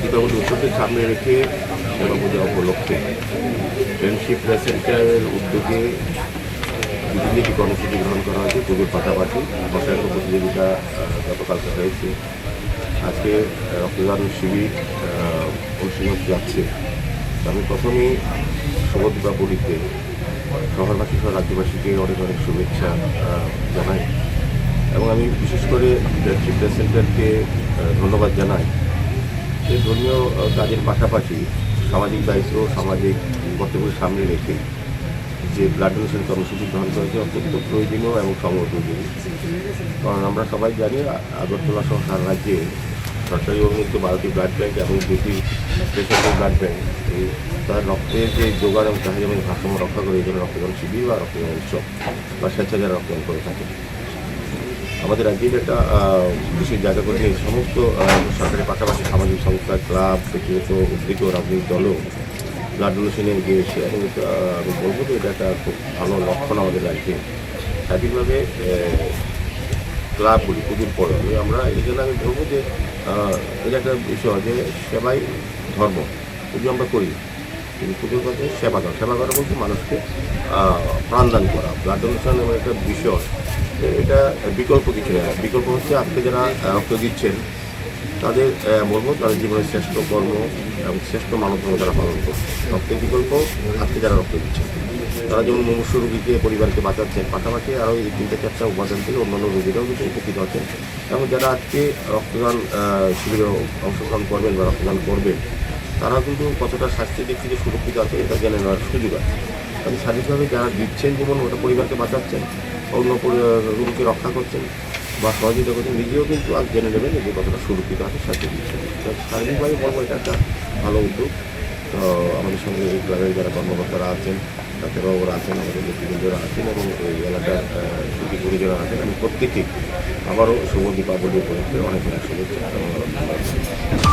দীপাবলি উৎসবকে সামনে রেখে দুর্গাপূজা উপলক্ষে ফ্রেন্ডশিপ সেন্টারের উদ্যোগে একটি কর্মসূচি গ্রহণ করা হয়েছে পুজোর পাশাপাশি বসায়ন প্রতিযোগিতা গতকালকে হয়েছে। আজকে রক্তদান শিবির অনুশীলন যাচ্ছে। আমি প্রথমেই শুভ দীপাবলিতে শহরবাসী সহ রাজ্যবাসীকে অনেক অনেক শুভেচ্ছা জানাই। এবং আমি বিশেষ করে ফ্রেন্ডশিপ সেন্টারকে ধন্যবাদ জানাই। এই ধর্মীয় কাজের পাশাপাশি সামাজিক দায়িত্ব, সামাজিক কর্তব্যের সামনে রেখে যে ব্লাড ডোনেশন কর্মসূচি গ্রহণ করেছে অত্যন্ত প্রয়োজনীয় এবং সময়োপযোগী। কারণ আমরা সবাই জানি আগরতলা সহ সারা রাজ্যে সরকারি অনুমোদিত বারোটি ব্লাড ব্যাংক এবং দুটি বেসরকারি ব্লাড এই তার রক্তের যে যোগান এবং চাহিদা ভারসাম্য রক্ষা করে এই জন্য রক্তদান শিবির বা রক্তদান উৎসব বা স্বেচ্ছাচার রক্তদান করে থাকে। আমাদের রাজ্যের একটা বিশেষ জায়গা করে নিয়ে সমস্ত সরকারের পাশাপাশি সামাজিক সংস্থা, ক্লাব, ব্যক্তিগত উদ্যোগ রাজনৈতিক দলও ব্লাড ডোনেশনে এসে এবং আমি বলব যে এটা একটা খুব ভালো লক্ষণ আমাদের রাজ্যে। স্বাভাবিকভাবে ক্লাবগুলি পুজোর পরে আমি আমরা এই জন্য আমি বলব যে এটা একটা বিষয় যে সেবাই ধর্ম। পুজো আমরা করি, কিন্তু পুজোর কাছে সেবা করা সেবা করা বলতে মানুষকে প্রাণদান করা। ব্লাড ডোনেশন এমন একটা বিষয় এটা বিকল্প কিছু না। বিকল্প হচ্ছে আজকে যারা রক্ত দিচ্ছেন তাদের বলব তাদের জীবনের শ্রেষ্ঠ কর্ম এবং শ্রেষ্ঠ মানব ধর্ম তারা পালন করছে। রক্তের বিকল্প আজকে যারা রক্ত দিচ্ছেন। তারা যেমন মুমূর্ষ রোগীকে পরিবারকে বাঁচাচ্ছেন, পাশাপাশি আরও এই তিনটে চারটা উপাদান থেকে অন্যান্য রোগীরাও কিন্তু উপকৃত হচ্ছেন। এবং যারা আজকে রক্তদান শিবিরে অংশগ্রহণ করবেন বা রক্তদান করবেন তারা কিন্তু কতটা স্বাস্থ্যের দিক থেকে সুরক্ষিত আছে, এটা জেনে নেওয়ার সুযোগ আছে। শারীরিকভাবে যারা দিচ্ছেন, যেমন ওটা পরিবারকে বাঁচাচ্ছেন অন্য রোগীকে রক্ষা করছেন বা সহযোগিতা করছেন, নিজেও কিন্তু আজ জেনে নেবেন যে কতটা সুরক্ষিত আছে স্বাস্থ্য দিচ্ছেন। তো শারীরিকভাবে বলব, এটা একটা ভালো উদ্যোগ। তো আমাদের সঙ্গে এই ক্লাবের যারা কর্মকর্তারা আছেন, ডাক্তারবাবুরা আছেন, আমাদের ব্যক্তিবৃন্দরা আছেন এবং এই এলাকার সুখী পরিজনা আছেন আমি প্রত্যেককে আবারও শুভ দীপাবলি উপলক্ষে অনেক অনেক শুভেচ্ছা।